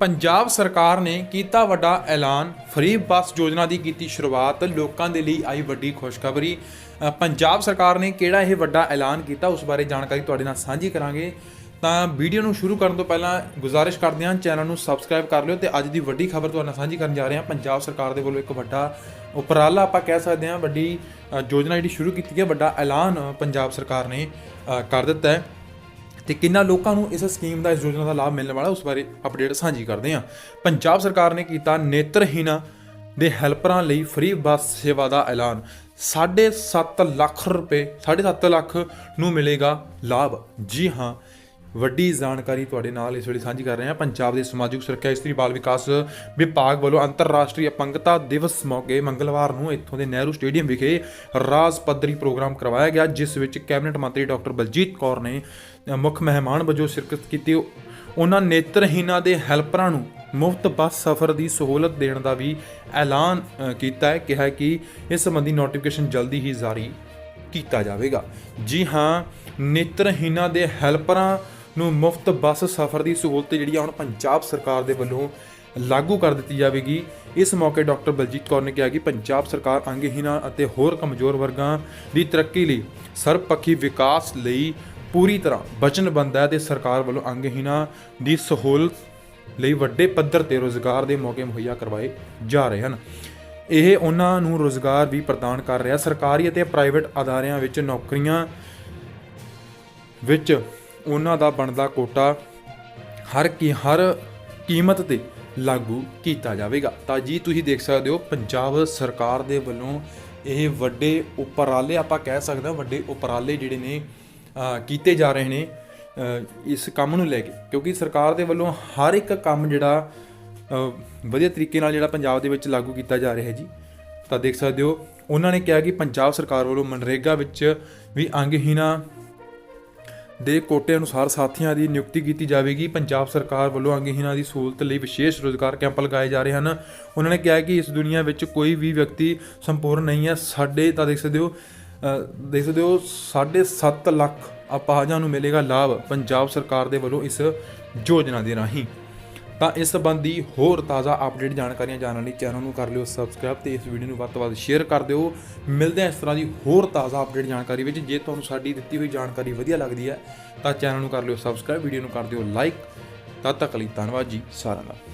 ਪੰਜਾਬ ਸਰਕਾਰ ਨੇ ਕੀਤਾ ਵੱਡਾ ਐਲਾਨ ਫਰੀ ਬੱਸ ਯੋਜਨਾ ਦੀ ਕੀਤੀ ਸ਼ੁਰੂਆਤ, ਲੋਕਾਂ ਦੇ ਲਈ ਆਈ ਵੱਡੀ ਖੁਸ਼ਖਬਰੀ। ਪੰਜਾਬ ਸਰਕਾਰ ਨੇ ਕਿਹੜਾ ਇਹ ਵੱਡਾ ਐਲਾਨ ਕੀਤਾ ਉਸ ਬਾਰੇ ਜਾਣਕਾਰੀ ਤੁਹਾਡੇ ਨਾਲ ਸਾਂਝੀ ਕਰਾਂਗੇ। ਤਾਂ ਵੀਡੀਓ ਨੂੰ ਸ਼ੁਰੂ ਕਰਨ ਤੋਂ ਪਹਿਲਾਂ ਗੁਜ਼ਾਰਿਸ਼ ਕਰਦੇ ਹਾਂ, ਚੈਨਲ ਨੂੰ ਸਬਸਕ੍ਰਾਈਬ ਕਰ ਲਿਓ ਤੇ ਅੱਜ ਦੀ ਵੱਡੀ ਖਬਰ ਤੁਹਾਡੇ ਨਾਲ ਸਾਂਝੀ ਕਰਨ ਜਾ ਰਹੇ ਹਾਂ। ਪੰਜਾਬ ਸਰਕਾਰ ਦੇ ਵੱਲੋਂ ਇੱਕ ਵੱਡਾ ਉਪਰਾਲਾ ਆਪਾਂ ਕਹਿ ਸਕਦੇ ਹਾਂ, ਵੱਡੀ ਯੋਜਨਾ ਜਿਹੜੀ ਸ਼ੁਰੂ ਕੀਤੀ ਹੈ, ਵੱਡਾ ਐਲਾਨ ਪੰਜਾਬ ਸਰਕਾਰ ਨੇ ਕਰ ਦਿੱਤਾ ਹੈ। ਤੇ ਕਿੰਨਾ ਲੋਕਾਂ ਨੂੰ ਇਸ ਸਕੀਮ ਦਾ, ਇਸ ਯੋਜਨਾ ਦਾ ਲਾਭ ਮਿਲਣ ਵਾਲਾ, ਉਸ ਬਾਰੇ ਅਪਡੇਟ ਸਾਂਝੀ ਕਰਦੇ ਹਾਂ। ਪੰਜਾਬ ਸਰਕਾਰ ਨੇ ਕੀਤਾ ਨੇਤਰਹੀਣਾ ਦੇ ਹੈਲਪਰਾਂ ਲਈ ਫ੍ਰੀ ਬੱਸ ਸੇਵਾ ਦਾ ਐਲਾਨ। 7.5 ਲੱਖ ਰੁਪਏ 7.5 ਲੱਖ ਨੂੰ ਮਿਲੇਗਾ ਲਾਭ। ਜੀ ਹਾਂ, ਵੱਡੀ ਜਾਣਕਾਰੀ ਤੁਹਾਡੇ ਨਾਲ ਇਸ ਵੇਲੇ ਸਾਂਝੀ ਕਰ ਰਹੇ ਹਾਂ। ਪੰਜਾਬ ਦੇ ਸਮਾਜਿਕ ਸੁਰੱਖਿਆ ਇਸਤਰੀ ਬਾਲ ਵਿਕਾਸ ਵਿਭਾਗ ਵੱਲੋਂ ਅੰਤਰਰਾਸ਼ਟਰੀ ਅਪੰਗਤਾ ਦਿਵਸ ਮੌਕੇ ਮੰਗਲਵਾਰ ਨੂੰ ਇੱਥੋਂ ਦੇ ਨਹਿਰੂ ਸਟੇਡੀਅਮ ਵਿਖੇ ਰਾਜ ਪੱਧਰੀ ਪ੍ਰੋਗਰਾਮ ਕਰਵਾਇਆ ਗਿਆ, ਜਿਸ ਵਿੱਚ ਕੈਬਨਿਟ ਮੰਤਰੀ ਡਾਕਟਰ ਬਲਜੀਤ ਕੌਰ ਨੇ ਮੁੱਖ ਮਹਿਮਾਨ ਵਜੋਂ ਸ਼ਿਰਕਤ ਕੀਤੀ। ਉਹਨਾਂ ਨੇਤਰਹੀਨਾਂ ਦੇ ਹੈਲਪਰਾਂ ਨੂੰ ਮੁਫਤ ਬੱਸ ਸਫ਼ਰ ਦੀ ਸਹੂਲਤ ਦੇਣ ਦਾ ਵੀ ਐਲਾਨ ਕੀਤਾ ਹੈ। ਕਿਹਾ ਕਿ ਇਸ ਸੰਬੰਧੀ ਨੋਟੀਫਿਕੇਸ਼ਨ ਜਲਦੀ ਹੀ ਜਾਰੀ ਕੀਤਾ ਜਾਵੇਗਾ। ਜੀ ਹਾਂ ਨੇਤਰਹੀਨਾਂ ਦੇ ਹੈਲਪਰਾਂ ਨੂੰ ਮੁਫਤ ਬੱਸ ਸਫ਼ਰ ਦੀ ਸਹੂਲਤ ਜਿਹੜੀ ਆ ਹੁਣ ਪੰਜਾਬ ਸਰਕਾਰ ਦੇ ਵੱਲੋਂ ਲਾਗੂ ਕਰ ਦਿੱਤੀ ਜਾਵੇਗੀ। ਇਸ ਮੌਕੇ ਡਾਕਟਰ ਬਲਜੀਤ ਕੌਰ ਨੇ ਕਿਹਾ ਕਿ ਪੰਜਾਬ ਸਰਕਾਰ ਅੰਗਹੀਣਾਂ ਅਤੇ ਹੋਰ ਕਮਜ਼ੋਰ ਵਰਗਾਂ ਦੀ ਤਰੱਕੀ ਲਈ ਸਰਬਪੱਖੀ ਵਿਕਾਸ ਲਈ ਪੂਰੀ ਤਰ੍ਹਾਂ ਵਚਨਬੱਧ ਹੈ ਤੇ ਸਰਕਾਰ ਵੱਲੋਂ ਅੰਗਹੀਣਾਂ ਦੀ ਸਹੂਲਤ ਲਈ ਵੱਡੇ ਪੱਧਰ ਤੇ ਰੋਜ਼ਗਾਰ ਦੇ ਮੌਕੇ ਮੁਹੱਈਆ ਕਰਵਾਏ ਜਾ ਰਹੇ ਹਨ। ਇਹ ਉਹਨਾਂ ਨੂੰ ਰੋਜ਼ਗਾਰ ਵੀ ਪ੍ਰਦਾਨ ਕਰ ਰਿਹਾ। ਸਰਕਾਰੀ ਅਤੇ ਪ੍ਰਾਈਵੇਟ ਅਦਾਰਿਆਂ ਵਿੱਚ ਨੌਕਰੀਆਂ ਵਿੱਚ ਉਹਨਾਂ ਦਾ ਬਣਦਾ ਕੋਟਾ ਹਰ ਕੀ, ਹਰ ਕੀਮਤ ਤੇ ਲਾਗੂ ਕੀਤਾ ਜਾਵੇਗਾ। ਤਾਂ ਜੀ ਤੁਸੀਂ ਦੇਖ ਸਕਦੇ ਹੋ, ਪੰਜਾਬ ਸਰਕਾਰ ਦੇ ਵੱਲੋਂ ਇਹ ਵੱਡੇ ਉਪਰਾਲੇ ਆਪਾਂ ਕਹਿ ਸਕਦੇ ਹਾਂ ਵੱਡੇ ਉਪਰਾਲੇ ਜਿਹੜੇ ਨੇ ਕੀਤੇ ਜਾ ਰਹੇ ਨੇ ਇਸ ਕੰਮ ਨੂੰ ਲੈ ਕੇ। ਕਿਉਂਕਿ ਸਰਕਾਰ ਦੇ ਵੱਲੋਂ ਹਰ ਇੱਕ ਕੰਮ ਜਿਹੜਾ ਵਧੀਆ ਤਰੀਕੇ ਨਾਲ ਜਿਹੜਾ ਪੰਜਾਬ ਦੇ ਵਿੱਚ ਲਾਗੂ ਕੀਤਾ ਜਾ ਰਿਹਾ ਹੈ ਜੀ, ਤਾਂ ਦੇਖ ਸਕਦੇ ਹੋ, ਉਹਨਾਂ ਨੇ ਕਿਹਾ ਕਿ ਪੰਜਾਬ ਸਰਕਾਰ ਵੱਲੋਂ ਮਨਰੇਗਾ ਵਿੱਚ ਵੀ ਅੰਗਹੀਣਾ ਦੇ ਕੋਟੇ ਅਨੁਸਾਰ ਸਾਥੀਆਂ ਦੀ ਨਿਯੁਕਤੀ ਕੀਤੀ ਜਾਵੇਗੀ। ਪੰਜਾਬ ਸਰਕਾਰ ਵੱਲੋਂ ਅੰਗਹੀਣਾਂ ਦੀ ਸਹੂਲਤ ਲਈ ਵਿਸ਼ੇਸ਼ ਰੋਜ਼ਗਾਰ ਕੈਂਪ ਲਗਾਏ ਜਾ ਰਹੇ ਹਨ। ਉਹਨਾਂ ਨੇ ਕਿਹਾ ਕਿ ਇਸ ਦੁਨੀਆ ਵਿੱਚ ਕੋਈ ਵੀ ਵਿਅਕਤੀ ਸੰਪੂਰਨ ਨਹੀਂ ਹੈ। ਸਾਡੇ ਤਾਂ ਦੇਖ ਸਕਦੇ ਹੋ ਦੇਖ ਸਕਦੇ ਹੋ 7.5 ਲੱਖ ਅਪਾਹਜਾਂ ਨੂੰ ਮਿਲੇਗਾ ਲਾਭ ਪੰਜਾਬ ਸਰਕਾਰ ਦੇ ਵੱਲੋਂ ਇਸ ਯੋਜਨਾ ਦੇ ਰਾਹੀਂ। ਤਾਂ ਇਸ ਸੰਬੰਧੀ ਹੋਰ ਤਾਜ਼ਾ ਅਪਡੇਟ ਜਾਣਕਾਰੀਆਂ ਜਾਣਨ ਲਈ ਚੈਨਲ ਨੂੰ ਕਰ ਲਿਓ ਸਬਸਕ੍ਰਾਈਬ ਤੇ ਇਸ ਵੀਡੀਓ ਨੂੰ ਵੱਧ ਤੋਂ ਵੱਧ ਸ਼ੇਅਰ ਕਰ ਦਿਓ। ਮਿਲਦੇ ਹਾਂ ਇਸ ਤਰ੍ਹਾਂ ਦੀ ਹੋਰ ਤਾਜ਼ਾ ਅਪਡੇਟ ਜਾਣਕਾਰੀ ਵਿੱਚ। ਜੇ ਤੁਹਾਨੂੰ ਸਾਡੀ ਦਿੱਤੀ ਹੋਈ ਜਾਣਕਾਰੀ ਵਧੀਆ ਲੱਗਦੀ ਹੈ, ਤਾਂ ਚੈਨਲ ਨੂੰ ਕਰ ਲਿਓ ਸਬਸਕ੍ਰਾਈਬ ਵੀਡੀਓ ਨੂੰ ਕਰ ਦਿਓ ਲਾਈਕ ਤਦ ਤੱਕ ਲਈ ਧੰਨਵਾਦ ਜੀ, ਸਾਰਿਆਂ ਦਾ।